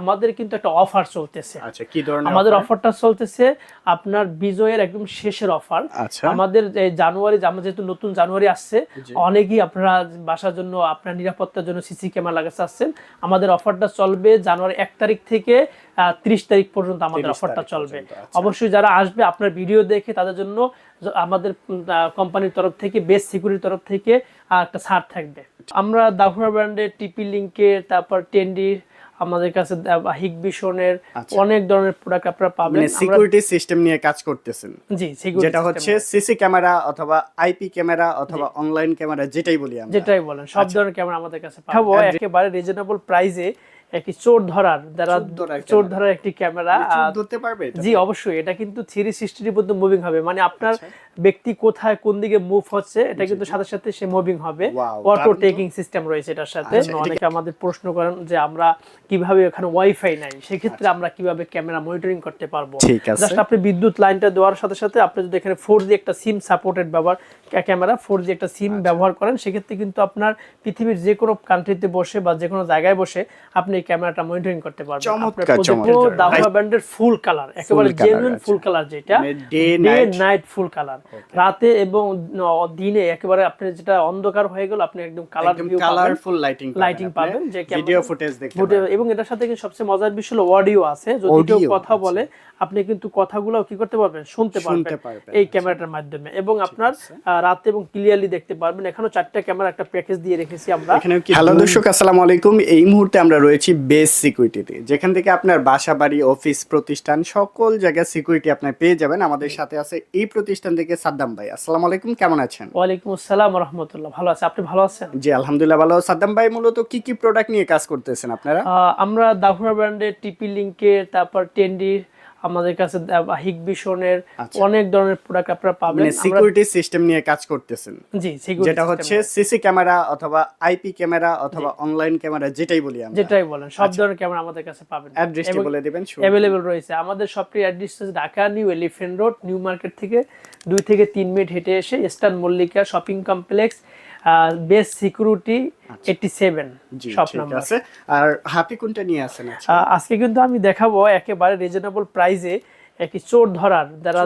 আমাদের কিন্তু একটা অফার চলতেছে। আচ্ছা কি ধরনের আমাদের অফারটা চলতেছে আপনার বিজয়ের একদম শেষের অফার আচ্ছা। আমাদের এই জানুয়ারি আমরা যেহেতু নতুন জানুয়ারি আসছে অনেকেই আপনারা বাসার জন্য আপনার নিরাপত্তার জন্য সিসি ক্যামেরা লাগাতে চাচ্ছেন। আমাদের অফারটা চলবে জানুয়ারি এক তারিখ থেকে ত্রিশ তারিখ পর্যন্ত আমাদের অফারটা চলবে। আচ্ছা। অবশ্যই যারা আসবে আপনার ভিডিও দেখে তাদের জন্য আমাদের কোম্পানির তরফ থেকে বেস্ট সিকিউরিটির তরফ থেকে একটা ছাড় থাকবে। আমরা দাহুরা ব্র্যান্ডের টিপি লিঙ্কের তারপর টেন্ডির আমাদের কাছে হিগবিশনের বিশনের অনেক ধরনের প্রোডাক্ট আপনারা পাবেন। মানে সিকিউরিটি সিস্টেম নিয়ে কাজ করতেছেন। জি সিকিউরিটি যেটা হচ্ছে সিসি ক্যামেরা অথবা আইপি ক্যামেরা অথবা অনলাইন ক্যামেরা যেটাই বলি আমরা। যেটাই বলেন সব আচ্ছা। ধরনের ক্যামেরা আমাদের কাছে পাবো একেবারে রিজনেবল প্রাইসে একটি চোর ধরার যারা চোর ধরার একটি ক্যামেরা মানে ধরতে পারবে জি অবশ্যই। এটা কিন্তু থ্রি সিক্সটির মধ্যে মুভিং হবে। মানে আপনার আচ্ছা। ব্যক্তি কোথায় কোন দিকে মুভ হচ্ছে এটা কিন্তু সাথে সাথে সে মুভিং হবে। অটো টেকিং সিস্টেম রয়েছে এটার সাথে। আচ্ছা, কি- অনেকে আমাদের প্রশ্ন করেন যে আমরা কীভাবে এখানে ওয়াইফাই নাই? সেক্ষেত্রে আমরা কীভাবে ক্যামেরা মনিটরিং করতে পারব? আচ্ছা। জাস্ট আপনি বিদ্যুৎ লাইনটা দেওয়ার সাথে সাথে আপনি যদি এখানে ফোর জি একটা সিম সাপোর্টেড ব্যবহার ক্যামেরা ফোর জি একটা সিম আচ্ছা। ব্যবহার করেন সেক্ষেত্রে কিন্তু আপনার পৃথিবীর যে কোনো কান্ট্রিতে বসে বা যে কোনো জায়গায় বসে আপনি এই ক্যামেরাটা মনিটরিং করতে পারবেন। চমৎকার, চমৎকার। ব্যান্ডের ফুল কালার একেবারে জেনুইন আচ্ছা। ফুল কালার যেটা। ডে নাইট ফুল কালার রাতে এবং দিনে একেবারে আপনি যেটা অন্ধকার হয়ে গেল আপনি একদম colour view colourful lighting lighting পাবেন যে ভিডিও ফুটেজ দেখতে পাবেন। এবং এটার সাথে কিন্তু সবচেয়ে মজার বিষয় হলো অডিও আছে। যদি কেউ কথা বলে আপনি কিন্তু কথাগুলো কি করতে পারবেন? শুনতে পারবেন এই আচ্ছা। ক্যামেরাটার মাধ্যমে। এবং আপনার রাতে এবং ক্লিয়ারলি দেখতে পারবেন। এখানেও চারটা ক্যামেরা একটা প্যাকেজ দিয়ে রেখেছি আমরা। হ্যালো দর্শক আসসালামু আলাইকুম। এই মুহূর্তে আমরা রয়েছি বেস সিকিউরিটিতে যেখান থেকে আপনার বাসা বাড়ি অফিস প্রতিষ্ঠান সকল জায়গায় সিকিউরিটি আপনি পেয়ে যাবেন। আমাদের সাথে আছে এই প্রতিষ্ঠান থেকে সাদ্দাম ভাই। আসসালামু আলাইকুম কেমন আছেন? ওয়ালাইকুম আসসালাম রহমতুল্লাহ ভালো আছে। আপনি ভালো আছেন? জি আলহামদুলিল্লাহ ভালো। সাদ্দাম ভাই মূলত কি কি প্রোডাক্ট নিয়ে কাজ করতেছেন আপনারা? আমরা দাহুরা ব্র্যান্ডের টিপি লিংকের তারপর টেন্ডির আমাদের কাছে হিগবিশনের আচ্ছা। অনেক ধরনের প্রোডাক্ট আপনারা পাবেন। মানে সিকিউরিটি সিস্টেম নিয়ে কাজ করতেছেন। জি যেটা হচ্ছে সিসি ক্যামেরা অথবা আইপি ক্যামেরা অথবা অনলাইন ক্যামেরা যেটাই বলি আমরা। যেটাই বলেন সব ধরনের ক্যামেরা আমাদের কাছে পাবেন। অ্যাড্রেসটি বলে দিবেন। অ্যাভেলেবল রয়েছে। আমাদের শপটির অ্যাড্রেস হচ্ছে Dhaka new elephant road new market থেকে দুই থেকে তিন মিনিট হেঁটে এসে eastern Mallika shopping complex base security eighty seven আচ্ছা। জি শপ ঠিক নাম্বার আছে। আর কোনটা নিয়ে আচ্ছা আজকে? কিন্তু আমি দেখাবো একেবারে রিজনেবল প্রাইসে একটি চোর ধরার যারা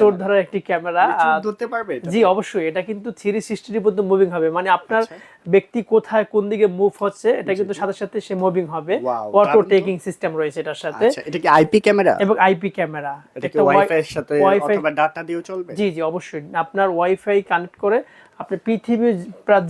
চোর ধরার একটি ক্যামেরা মানে ধরতে পারবে জি অবশ্যই। এটা কিন্তু থ্রি মুভিং হবে। মানে আপনার আচ্ছা। ব্যক্তি কোথায় কোন দিকে মুভ হচ্ছে এটা কিন্তু সাথে সাথে সে মুভিং হবে। অটো টেকিং সিস্টেম রয়েছে এটার সাথে। আচ্ছা এটা কি আইপি ক্যামেরা এবং আইপি ক্যামেরা এটা ওয়াইফাই এর সাথে অথবা ডাটা দিয়েও চলবে? জি জি অবশ্যই। আপনার ওয়াইফাই কানেক্ট করে আপনি পৃথিবীর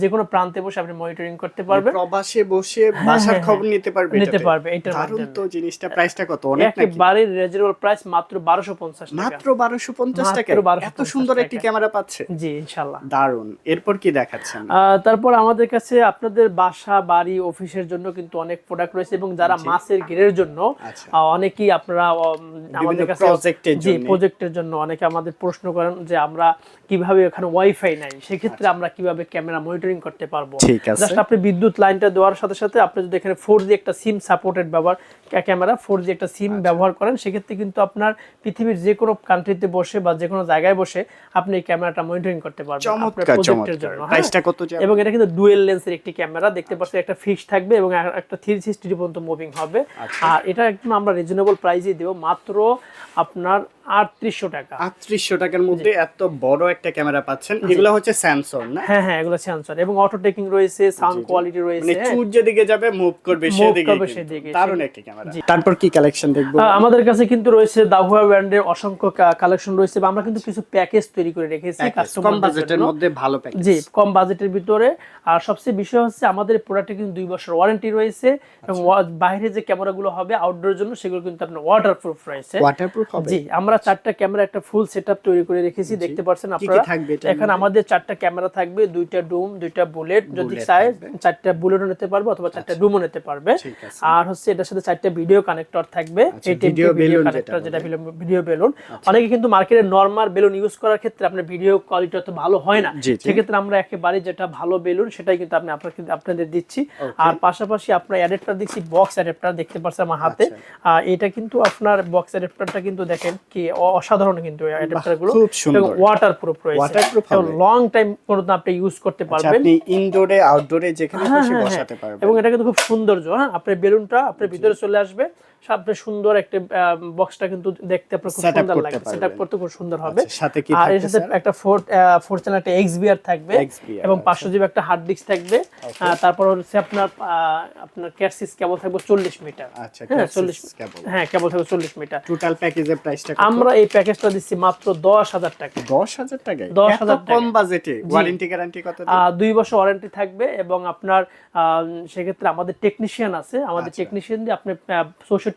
যে কোনো প্রান্তে বসে আপনি মনিটরিং করতে পারবেন। প্রবাসে বসে বাসার হ্যাঁ, খবর নিতে পারবে নিতে পারবে, এটা দারুণ। তো জিনিসটা প্রাইসটা কত? অনেক নাকি? একেবারে রিজনেবল প্রাইস মাত্র বারোশো পঞ্চাশ টাকা। মাত্র বারোশো পঞ্চাশ টাকা এত সুন্দর একটি ক্যামেরা পাচ্ছে। জি ইনশাল্লাহ দারুণ। এরপর কি দেখাচ্ছেন? তারপর আমাদের কাছে আপনাদের বাসা বাড়ি অফিসের জন্য কিন্তু অনেক প্রোডাক্ট রয়েছে এবং যারা মাছের গেরের জন্য আচ্ছা। অনেকেই আপনারা আমাদের কাছে প্রজেক্টের জি জন্য। প্রজেক্টের জন্য অনেকে আমাদের প্রশ্ন করেন যে আমরা কীভাবে এখানে ওয়াইফাই নাই। সেক্ষেত্রে আমরা কীভাবে ক্যামেরা মনিটরিং করতে পারব আচ্ছা। জাস্ট আপনি বিদ্যুৎ লাইনটা দেওয়ার সাথে সাথে আপনি যদি এখানে ফোর জি একটা সিম সাপোর্টেড ব্যবহার ক্যামেরা ফোর জি একটা আচ্ছা। সিম ব্যবহার করেন সেক্ষেত্রে কিন্তু আপনার পৃথিবীর যে কোনো কান্ট্রিতে বসে বা যে কোনো জায়গায় বসে আপনি এই ক্যামেরাটা মনিটরিং করতে পারবেন আপনার প্রজেক্টের জন্য হ্যাঁ? এবং এটা কিন্তু ডুয়েল লেন্সের একটি ক্যামেরা দেখতে পাচ্ছেন একটা ফিক্স থাকবে এবং একটা থ্রি সিক্সটি পর্যন্ত মুভিং হবে আচ্ছা। আর এটা একদম আমরা রিজনেবল প্রাইসে দেবো মাত্র আপনার আটত্রিশশো টাকা। আটত্রিশশো টাকার মধ্যে এত বড় একটা ক্যামেরা পাচ্ছেন। এগুলো হচ্ছে স্যামসং না? হ্যাঁ হ্যাঁ এগুলো সেন্সর এবং অটো টেকিং রয়েছে সাউন্ড কোয়ালিটি মানে রয়েছে যেদিকে যাবে মুভ করবে সেদিকে দারুণ একটি ক্যামেরা। তারপর কি কালেকশন দেখব? আমাদের কাছে কিন্তু রয়েছে দাহুয়া ব্র্যান্ডের অসংখ্য কালেকশন রয়েছে আমরা কিন্তু কিছু প্যাকেজ তৈরি করে রেখেছি কম বাজেটের মধ্যে ভালো প্যাকেজ জি কম বাজেটের ভিতরে। আর সবচেয়ে বিষয় হচ্ছে আমাদের প্রোডাক্টে কিন্তু দুই বছর ওয়ারেন্টি রয়েছে। এবং আচ্ছা। বাইরে যে ক্যামেরাগুলো হবে আউটডোর জন্য সেগুলো কিন্তু আপনার ওয়াটারপ্রুফ রয়েছে। ওয়াটারপ্রুফ হবে? জি আমরা চারটা ক্যামেরা একটা ফুল সেটআপ তৈরি করে রেখেছি দেখতে পাচ্ছেন আপনারা? এখানে আমাদের চারটা ক্যামেরা থাকবে দুইটা ডুম দুইটা বুলেট যদি চাই চারটা বুলেটও নিতে পারবে অথবা চারটা ডুমও নিতে পারবে। আর হচ্ছে এটার সাথে চারটা ভিডিও কানেক্টর থাকবে। আচ্ছা, ভিডিও balloon কানেক্টর যেটা ভিডিও বেলুন অনেকে কিন্তু মার্কেটে নরমাল বেলুন ইউজ করার ক্ষেত্রে আপনার ভিডিও কোয়ালিটি অত ভালো হয় না। সেক্ষেত্রে আমরা একেবারে যেটা ভালো বেলুন সেটাই কিন্তু আপনি আপনাকে আপনাদের দিচ্ছি। আর পাশাপাশি আপনার অ্যাডাপ্টার দিচ্ছি বক্স অ্যাডাপ্টার দেখতে পাচ্ছেন আমার হাতে। আচ্ছা। আর এটা কিন্তু আপনার বক্স অ্যাডাপ্টারটা কিন্তু দেখেন কি অসাধারণ কিন্তু অ্যাডাপ্টারগুলো খুব সুন্দর। এবং ওয়াটার প্রুফ রয়েছে। লং টাইম পর্যন্ত আপনি ইউজ করতে আচ্ছা পারবেন। আপনি ইনডোরে আউটডোরে যেখানে হ্যাঁ, খুশি হ্যাঁ, বসাতে হ্যাঁ। পারবেন। এবং এটা কিন্তু খুব সৌন্দর্য হ্যাঁ? আপনার বেলুনটা আপনার ভিতরে চলে আসবে। আপনার সুন্দর একটা বক্সটা কিন্তু দেখতে আপনার খুব সুন্দর লাগে সেটআপ করতে খুব সুন্দর হবে। আচ্ছা, সাথে কি আর এর সাথে একটা ফোর ফোর চ্যানেল একটা এক্সবিআর থাকবে। এবং আচ্ছা। পাঁচশো জিবি একটা হার্ড ডিস্ক থাকবে। তারপর হচ্ছে আপনার আপনার কেবল থাকবে চল্লিশ মিটার আচ্ছা হ্যাঁ Casis চল্লিশ হ্যাঁ কেবল থাকবে চল্লিশ মিটার টোটাল প্যাকেজের প্রাইসটা আমরা এই প্যাকেজটা দিচ্ছি মাত্র দশ হাজার টাকা। দশ হাজার টাকায়? 10,000 এত কম বাজেটে ওয়ারেন্টি গ্যারান্টি কত দুই বছর ওয়ারেন্টি থাকবে এবং আপনার সেক্ষেত্রে আমাদের টেকনিশিয়ান আছে। আমাদের আচ্ছা। টেকনিশিয়ান দিয়ে আপনি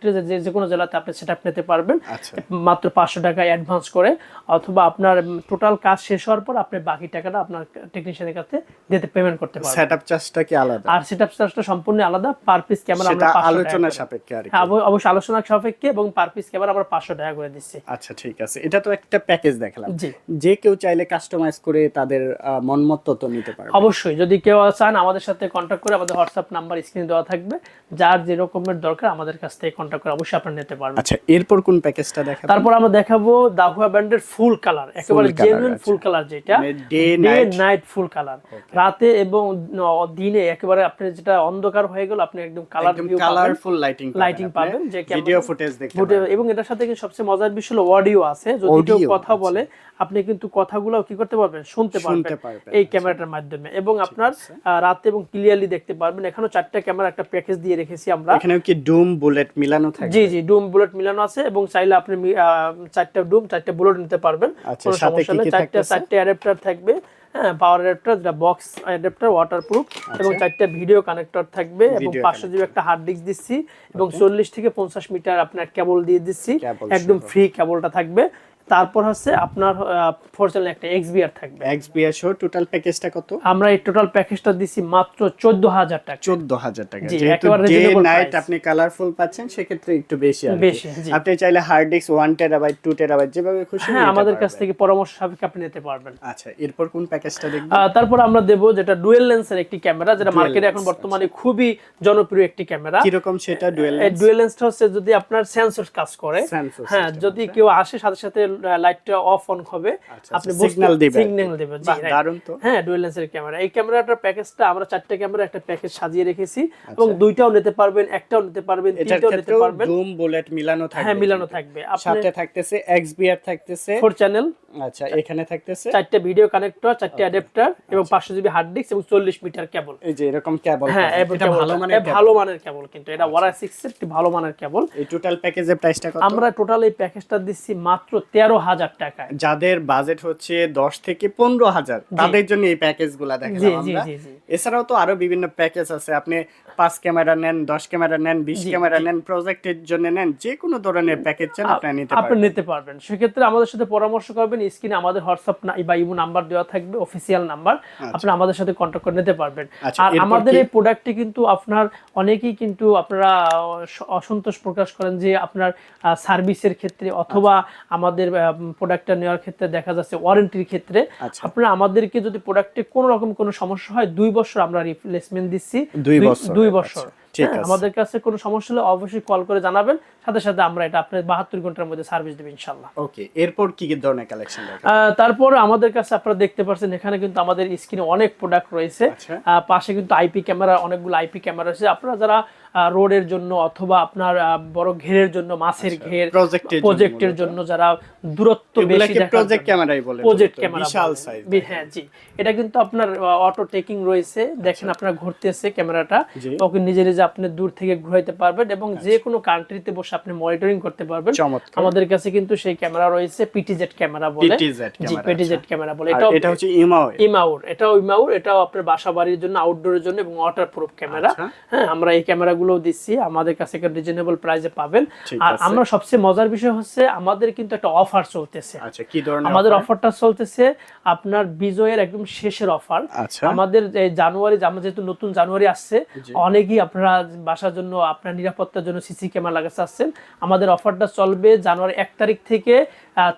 চৌষট্টি যে যে কোনো জেলাতে আপনি সেটা নিতে পারবেন। আচ্ছা। মাত্র পাঁচশো টাকা অ্যাডভান্স করে অথবা আপনার টোটাল কাজ শেষ হওয়ার পর আপনি বাকি টাকাটা আপনার টেকনিশিয়ানের কাছে দিতে পেমেন্ট করতে পারবেন। সেটআপ চার্জটা কি আলাদা? আর সেটআপ চার্জটা সম্পূর্ণ আলাদা পার পিস ক্যামেরা আমরা 500 টাকা আলোচনা সাপেক্ষে আর কি। হ্যাঁ অব- অবশ্যই আলোচনা সাপেক্ষে এবং পার পিস ক্যামেরা আমরা পাঁচশো টাকা করে দিচ্ছি। আচ্ছা ঠিক আছে। এটা তো একটা প্যাকেজ দেখালাম। জি। যে কেউ চাইলে কাস্টমাইজ করে তাদের মনমত তথ্য নিতে পারবে। অবশ্যই। যদি কেউ চান আমাদের সাথে কন্ট্যাক্ট করে আমাদের হোয়াটসঅ্যাপ নাম্বার স্ক্রিনে দেওয়া থাকবে। যার যে রকমের দরকার আমাদের কাছ থেকে কন্ট্যাক্ট করে অবশ্যই আপনারা নিতে পারবেন। আচ্ছা এরপর কোন প্যাকেজটা দেখাবেন? তারপর আমরা দেখাবো দাহুয়া ব্র্যান্ডের ফুল কালার একেবারে জেনুইন আচ্ছা। ফুল কালার যেটা। মানে ডে নাইট ফুল কালার। রাতে এবং দিনে একেবারে আপনি যেটা অন্ধকার হয়ে গেল আপনি একদম কালার কালারফুল লাইটিং Lighting পাবেন, যে ভিডিও ফুটেজ দেখতে এবং এটার সাথে সবচেয়ে মজার বিষয় হলো অডিও আছে যদি কেউ কথা বলে আপনি কিন্তু কথাগুলো কি করতে পারবেন? শুনতে পারবেন এই ক্যামেরাটার মাধ্যমে। এবং আপনার রাতে এবং ক্লিয়ারলি দেখতে পারবেন। এখানেও চারটা ক্যামেরা একটা প্যাকেজ দিয়ে রেখেছি আমরা। এখানেও কি ডুম বুলেট মিলানো থাকে জি জি ডুম বুলেট মিলানো আছে এবং চাইলে আপনি চারটা ডুম চারটা বুলেট নিতে পারবেন। আচ্ছা, কোনো সাথে সমস্যা কি নেই। চারটা? চারটে অ্যাডাপ্টার থাকবে। হ্যাঁ পাওয়ার অ্যাডাপ্টার যেটা বক্স অ্যাডাপ্টার ওয়াটারপ্রুফ এবং চারটা ভিডিও কানেক্টর থাকবে এবং পাঁচশো জিবি একটা হার্ড ডিস্ক দিচ্ছি এবং চল্লিশ থেকে পঞ্চাশ মিটার আপনার কেবল দিয়ে দিচ্ছি। একদম ফ্রি কেবলটা থাকবে। তারপর হচ্ছে আপনার ফোর চ্যানেল একটা এক্সবিআর থাকবে। এক্সবিআর সহ টোটাল প্যাকেজটা কত? আমরা এই টোটাল প্যাকেজটা দিচ্ছি মাত্র চোদ্দ হাজার টাকা। চোদ্দ হাজার টাকা। যেহেতু ডে নাইট আপনি কালারফুল পাচ্ছেন সেক্ষেত্রে একটু বেশি বেশি, আপনি চাইলে hard disk one terabyte two terabyte যেভাবে খুশি হ্যাঁ আমাদের কাছ থেকে পরামর্শ সাপেক্ষে আপনি নিতে পারবেন। আচ্ছা এরপর কোন প্যাকেজটা দেখবেন আহ, তারপর আমরা দেব যেটা ডুয়েল লেন্সের একটি ক্যামেরা যেটা মার্কেটে এখন বর্তমানে খুবই জনপ্রিয় একটি ক্যামেরা কীরকম সেটা ডুয়েল এই ডুয়েল লেন্সটা হচ্ছে যদি আপনার সেন্সর কাজ করে। হ্যাঁ যদি কেউ আসে সাথে সাথে লাইটটা অফ অন হবে। আচ্ছা, আপনি সিগন্যাল signal দিবে আর কি। সিগন্যাল দিবেন জি দারুণ তো। হ্যাঁ ডুয়েল লেন্সের ক্যামেরা এই ক্যামেরাটার প্যাকেজটা আমরা চারটে ক্যামেরা একটা প্যাকেজ সাজিয়ে রেখেছি আচ্ছা। এবং দুইটাও নিতে পারবেন একটাও নিতে পারবেন তিনটাও নিতে পারবেন। জুম বুলেট মিলানো থাকবে হ্যাঁ মিলানো থাকবে। সাথে থাকতেছে এক্সবিআর থাকতেছে ফোর চ্যানেল আচ্ছা এখানে থাকতেছে? চারটে ভিডিও কানেক্টর চারটে অ্যাডাপ্টার এবং পাঁচশো জিবি হার্ড ডিস্ক এবং চল্লিশ মিটার কেবল এই যে এরকম কেবল হ্যাঁ এটা ভালো মানের ভালো মানের কেবল কিন্তু। এটা ওয়ারা একটি ভালো মানের কেবল এই টোটাল প্যাকেজের প্রাইসটা কত? আমরা টোটাল এই প্যাকেজটা দিচ্ছি মাত্র যাদের বাজেট হচ্ছে দশ থেকে পনেরো হাজার তাদের জন্য এই প্যাকেজগুলা দেখালাম আমরা। জি এছাড়াও তো আরও বিভিন্ন প্যাকেজ আছে। আপনি পাঁচ ক্যামেরা নেন দশ ক্যামেরা নেন বিশ ক্যামেরা নেন প্রজেক্টের জন্য নেন যে কোনো ধরনের প্যাকেজ চান আপনি নিতে আপনি নিতে পারবেন। সেক্ষেত্রে আমাদের সাথে পরামর্শ করবেন স্ক্রিনে আমাদের হোয়াটসঅ্যাপ বা ইমো নাম্বার দেওয়া থাকবে অফিসিয়াল নাম্বার। আপনি আমাদের সাথে কন্ট্যাক্ট করে নিতে পারবেন। আচ্ছা, আর আমাদের এই প্রোডাক্টটি কিন্তু আপনার অনেকেই কিন্তু আপনারা অসন্তোষ প্রকাশ করেন যে আপনার সার্ভিসের ক্ষেত্রে অথবা আমাদের প্রোডাক্টটা নেওয়ার ক্ষেত্রে দেখা যাচ্ছে ওয়ারেন্টির ক্ষেত্রে। আচ্ছা। আপনারা আমাদেরকে যদি প্রোডাক্টে কোনো রকম কোনো সমস্যা হয় দুই বছর আমরা রিপ্লেসমেন্ট দিচ্ছি। দুই আচ্ছা, বছর। আমাদের কাছে কোনো সমস্যা হলে অবশ্যই কল করে জানাবেন। সাথে সাথে আমরা এটা আপনার বাহাত্তর ঘণ্টার মধ্যে সার্ভিস দেবো ইনশাল্লাহ। ওকে এরপর কি কি ধরনের কালেকশন আহ, তারপর আমাদের কাছে আপনারা দেখতে পাচ্ছেন এখানে কিন্তু আমাদের স্ক্রিনে অনেক প্রোডাক্ট রয়েছে। আচ্ছা। পাশে কিন্তু আইপি ক্যামেরা অনেকগুলো আইপি ক্যামেরা রয়েছে। আপনারা যারা রোডের জন্য অথবা আপনার বড় ঘেরের জন্য মাছের ঘের প্রজেক্টের জন্য যারা দূরত্ব বেশি প্রজেক্ট ক্যামেরাই বলে প্রজেক্ট ক্যামেরা বিশাল সাইজ হ্যাঁ জি। এটা কিন্তু আপনার অটো টেকিং রয়েছে। দেখেন আপনার ঘুরতেছে ক্যামেরাটা। ওকে নিজে নিজে আপনি দূর থেকে ঘুরাইতে পারবেন এবং যে কোনো কান্ট্রিতে বসে আপনি মনিটরিং করতে পারবেন। আমাদের কাছে কিন্তু সেই ক্যামেরা রয়েছে পিটিজেড ক্যামেরা বলে। জি ক্যামেরা, আচ্ছা। ক্যামেরা বলে। এটাও এটা হচ্ছে ইমাও ইমাউর এটাও ইমাউর এটাও আপনার বাসা বাড়ির জন্য আউটডোরের জন্য এবং ওয়াটারপ্রুফ ক্যামেরা আচ্ছা। হ্যাঁ আমরা এই ক্যামেরাগুলো দিচ্ছি আমাদের কাছে একটা রিজনেবল প্রাইসে পাবেন। আর আমরা সবচেয়ে মজার বিষয় হচ্ছে আমাদের কিন্তু একটা অফার চলতেছে। আচ্ছা কি ধরনের আমাদের অফারটা চলতেছে আপনার বিজয়ের একদম শেষের অফার আচ্ছা। আমাদের এই জানুয়ারি আমরা যেহেতু নতুন জানুয়ারি আসছে অনেকেই আপনারা বাসার জন্য আপনার নিরাপত্তার জন্য সিসি ক্যামেরা লাগাতে চাচ্ছেন। আমাদের অফারটা চলবে জানুয়ারি এক তারিখ থেকে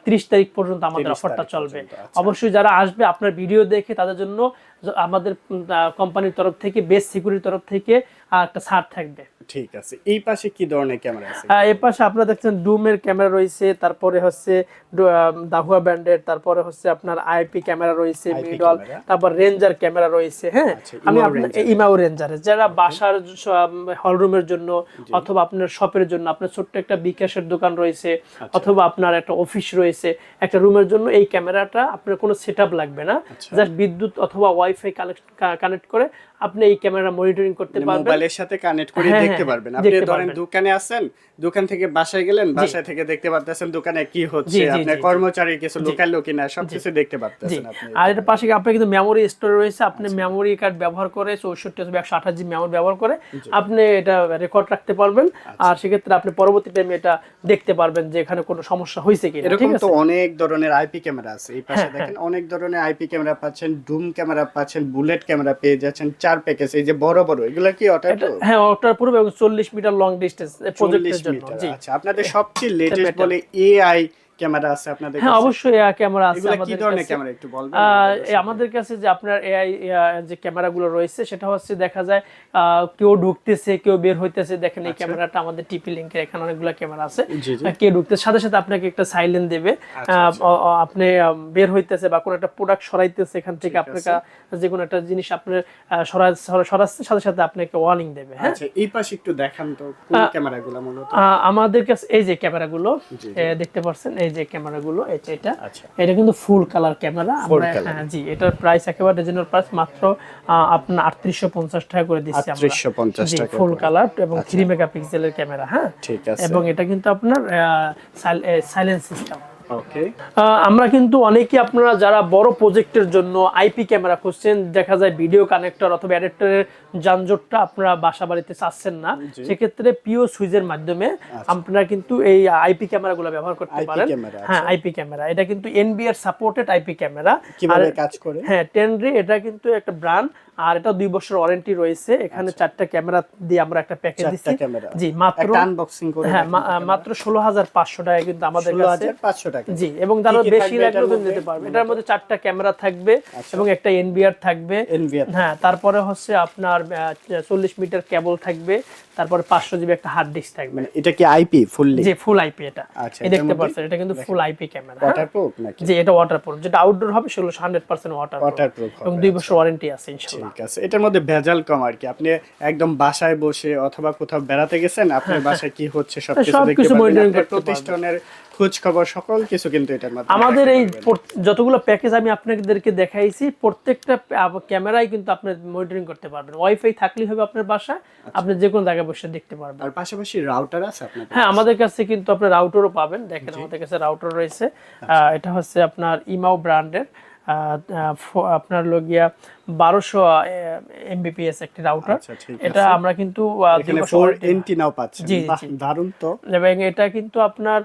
ত্রিশ তারিখ পর্যন্ত আমাদের অফারটা চলবে আচ্ছা। অবশ্যই যারা আসবে আপনার ভিডিও দেখে তাদের জন্য আমাদের কোম্পানির তরফ থেকে বেস্ট সিকিউরিটির তরফ থেকে একটা ছাড় থাকবে ঠিক আছে। এই পাশে কি ধরনের ক্যামেরা আছে? আহ, এ পাশে আপনারা দেখছেন ডুমের ক্যামেরা রয়েছে তারপরে হচ্ছে দাহুয়া ব্র্যান্ডের তারপরে হচ্ছে আপনার আইপি ক্যামেরা রয়েছে মিডল তারপর রেঞ্জার ক্যামেরা রয়েছে হ্যাঁ? আচ্ছা, আমি ইমাও রেঞ্জার। যারা বাসার হলরুমের জন্য অথবা আপনার শপের জন্য আপনার ছোট্ট একটা বিকাশের দোকান রয়েছে আচ্ছা। অথবা আপনার একটা অফিস রয়েছে একটা রুমের জন্য এই ক্যামেরাটা আপনার কোনো সেট লাগবে না। আচ্ছা। জাস্ট বিদ্যুৎ অথবা ওয়াইফাই কানেক্ট করে আপনি এই ক্যামেরা মনিটরিং করতে মানে পারবেন। মোবাইলের সাথে কানেক্ট করে হ্যাঁ, দেখতে হ্যাঁ, পারবেন। হ্যাঁ, আপনি ধরেন দোকানে আছেন দোকান থেকে বাসায় গেলেন বাসায় থেকে দেখতে পারতেছেন দোকানে কি হচ্ছে আপনার। কর্মচারী কিছু লোকাল কিনা সবকিছু দেখতে পারতেছেন আপনি আর এটা পাশে আপনার কিন্তু মেমোরি স্টোর রয়েছে আপনি আচ্ছা। মেমোরি কার্ড ব্যবহার করে চৌষট্টি একশো আঠাশ জিবি মেমোরি ব্যবহার করে আপনি এটা রেকর্ড রাখতে পারবেন। আচ্ছা। আর সেক্ষেত্রে আপনি পরবর্তী টাইমে এটা দেখতে পারবেন যে এখানে কোনো সমস্যা হয়েছে কিনা এরকম তো অনেক ধরনের আইপি ক্যামেরা আছে এই পাশে হ্যাঁ, দেখেন অনেক ধরনের আইপি ক্যামেরা পাচ্ছেন ডুম ক্যামেরা পাচ্ছেন বুলেট ক্যামেরা পেয়ে যাচ্ছেন চার প্যাকেজ এই যে বড় বড় এগুলা কি অটো হ্যাঁ ওটার পূর্বে চল্লিশ মিটার লং ডিস্টেন্স প্রজেক্টের জন্য জি। আচ্ছা। আপনাদের সবচেয়ে লেটেস্ট বলে এআই ক্যামেরা আছে আপনাদের হ্যাঁ অবশ্যই ক্যামেরা আছে এগুলা কি ধরনের ক্যামেরা একটু বলবেন? আমাদের কাছে যে আপনার এআই যে ক্যামেরাগুলো রয়েছে সেটা হচ্ছে দেখা যায় কেউ ঢুকতেছে কেউ বের হইতেছে। দেখেন এই ক্যামেরাটা আমাদের টিপি লিঙ্কের এখানে অনেকগুলো ক্যামেরা আছে। আচ্ছা। কেউ ঢুকতে সাথে সাথে আপনাকে একটা সাইলেন্ট দেবে। আচ্ছা, অ- আপনি বের হইতেছে বা কোনো একটা প্রোডাক্ট সরাইতেছে এখান থেকে আপনার কা- যে কোনো একটা জিনিস আপনার সরাচ্ছে সাথে সাথে আপনাকে ওয়ার্নিং দেবে হ্যাঁ? আচ্ছা এই পাশে একটু দেখান তো কোন ক্যামেরাগুলো মূলত? আমাদের কাছে এই যে ক্যামেরাগুলো দেখতে পাচ্ছেন এই যে ক্যামেরাগুলো এটা এটা। আচ্ছা। এটা কিন্তু ফুল কালার ক্যামেরা আমরা হ্যাঁ জি এটার প্রাইস একেবারে রিজনেবল প্রাইস মাত্র আপনার আটত্রিশশো পঞ্চাশ টাকা করে দিচ্ছি আটত্রিশশো পঞ্চাশ টাকা ফুল কালার এবং থ্রি মেগাপিক্সেলের ক্যামেরা হ্যাঁ। ঠিক আছে। এবং এটা কিন্তু আপনার সাইলেন্স সিস্টেম আমরা কিন্তু অনেকে আপনারা যারা বড় প্রজেক্টের জন্য আইপি ক্যামেরা খুঁজছেন দেখা যায় ভিডিও কানেক্টর অথবা অ্যাডাপ্টারের যানজটটা আপনারা বাসা বাড়িতে চাচ্ছেন না সেক্ষেত্রে পিও সুইচের মাধ্যমে আপনারা কিন্তু এই আইপি ক্যামেরাগুলো ব্যবহার করতে পারেন। হ্যাঁ আইপি ক্যামেরা। এটা কিন্তু এনবিআর সাপোর্টেড আইপি ক্যামেরা। কীভাবে কাজ করে? হ্যাঁ টেনরি এটা কিন্তু একটা ব্র্যান্ড আর এটা দুই বছর ওয়ারেন্টি রয়েছে। এখানে চারটা ক্যামেরা দিয়ে আমরা একটা প্যাকেজ দিচ্ছি ক্যামেরা। জি মাত্র আনবক্সিং করে হ্যাঁ মাত্র ষোলো হাজার পাঁচশো টাকা কিন্তু আমাদের কাছে। পাঁচশো টাকা জি এবং কি বেশি লাগলেও তুমি নিতে পারবে। এটার মধ্যে চারটা ক্যামেরা থাকবে এবং একটা এনবিআর থাকবে। হ্যাঁ তারপরে হচ্ছে আপনার চল্লিশ মিটার কেবল থাকবে। তারপরে পাঁচশো জিবি একটা হার্ড ডিস্ক থাকবে। মানে এটা কি আইপি ফুললি যে ফুল আইপি এটা। আচ্ছা, দেখতে পাচ্ছেন এটা কিন্তু ফুল আইপি ক্যামেরা ওয়াটারপ্রুফ নাকি? যে এটা ওয়াটারপ্রুফ যেটা আউটডোর হবে সেগুলো হান্ড্রেড পার্সেন্ট ওয়াটার ওয়াটারপ্রুফ এবং দুই বছর ওয়ারেন্টি আছে ইনশাল্লাহ ঠিক আছে। এটার মধ্যে ভেজাল কম আর কি। আপনি একদম বাসায় বসে অথবা কোথাও বেড়াতে গেছেন আপনার বাসায় কি হচ্ছে সবকিছু সবকিছু দেখতে পারবেন। প্রতিষ্ঠানের খোঁজ খবর সকল কিছু কিন্তু এটার মাধ্যমে আমাদের এই যতগুলো প্যাকেজ আমি আপনাদেরকে দেখাইছি প্রত্যেকটা ক্যামেরাই কিন্তু আপনি মনিটরিং করতে পারবেন। ওয়াইফাই থাকলেই হবে আপনার বাসায় আচ্ছা। আপনি যে কোনো জায়গায় বসে দেখতে পারবেন। আর পাশাপাশি রাউটার আছে আপনাদের হ্যাঁ আমাদের কাছে কিন্তু আপনার রাউটারও পাবেন। দেখেন আমাদের কাছে রাউটার রয়েছে। আচ্ছা। আহ, এটা হচ্ছে আপনার ইমাও ব্র্যান্ডের আপনার লগিয়া বারোশো এমবিপিএস একটি রাউটার আচ্ছা এটা আমরা কিন্তু জি, জি। দারুণ তো। এবং এটা কিন্তু আপনার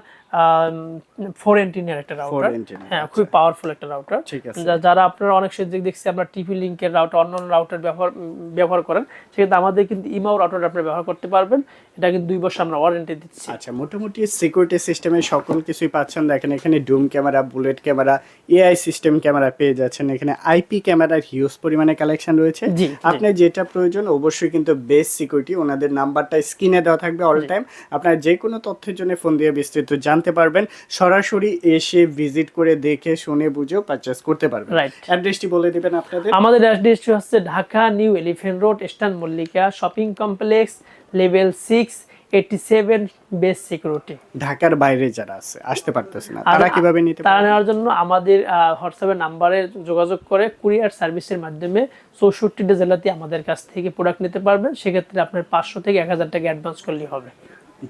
ফোর এন্টিনের একটা রাউটার হ্যাঁ খুবই পাওয়ারফুল একটা রাউটার ঠিক আছে। যারা আপনারা অনেক সুযোগ দেখছি আমরা টিভি লিঙ্কের রাউটার অন্য রাউটার ব্যবহার ব্যবহার করেন সেক্ষেত্রে আমাদের কিন্তু ইমাও রাউটার আপনারা ব্যবহার করতে পারবেন। এটা কিন্তু দুই বছর আমরা ওয়ারেন্টি দিচ্ছি। আচ্ছা মোটামুটি সিকিউরিটি সিস্টেমে সকল কিছুই পাচ্ছেন। দেখেন এখানে dome camera bullet camera AI system camera পেয়ে যাচ্ছেন। এখানে আইপি ক্যামেরার হিউজ পরিমাণে কালেকশন রয়েছে। আপনার যেটা প্রয়োজন অবশ্যই কিন্তু বেস্ট সিকিউরিটি ওনাদের নাম্বারটা স্ক্রিনে দেওয়া থাকবে অল টাইম আপনার যে কোনো তথ্যের জন্য ফোন দিয়ে বিস্তৃত জানতে পারবেন। সরাসরি এসে ভিজিট করে দেখে শুনে বুঝেও পারচেস করতে পারবেন। অ্যাড্রেসটি বলে দিবেন আপনাদের। আমাদের অ্যাড্রেস হচ্ছে Dhaka new elephant road eastern Mallika shopping complex level six eighty seven base security. ঢাকার বাইরে যারা আছে আসতে পারতেছে না তারা কীভাবে নিতে তারা নেওয়ার জন্য আমাদের হোয়াটসঅ্যাপের নাম্বারে যোগাযোগ করে কুরিয়ার সার্ভিসের মাধ্যমে চৌষট্টিটা জেলাতে আমাদের কাছ থেকে প্রোডাক্ট নিতে পারবেন। সেক্ষেত্রে আপনার পাঁচশো থেকে এক হাজার টাকা অ্যাডভান্স করলেই হবে।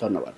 ধন্যবাদ।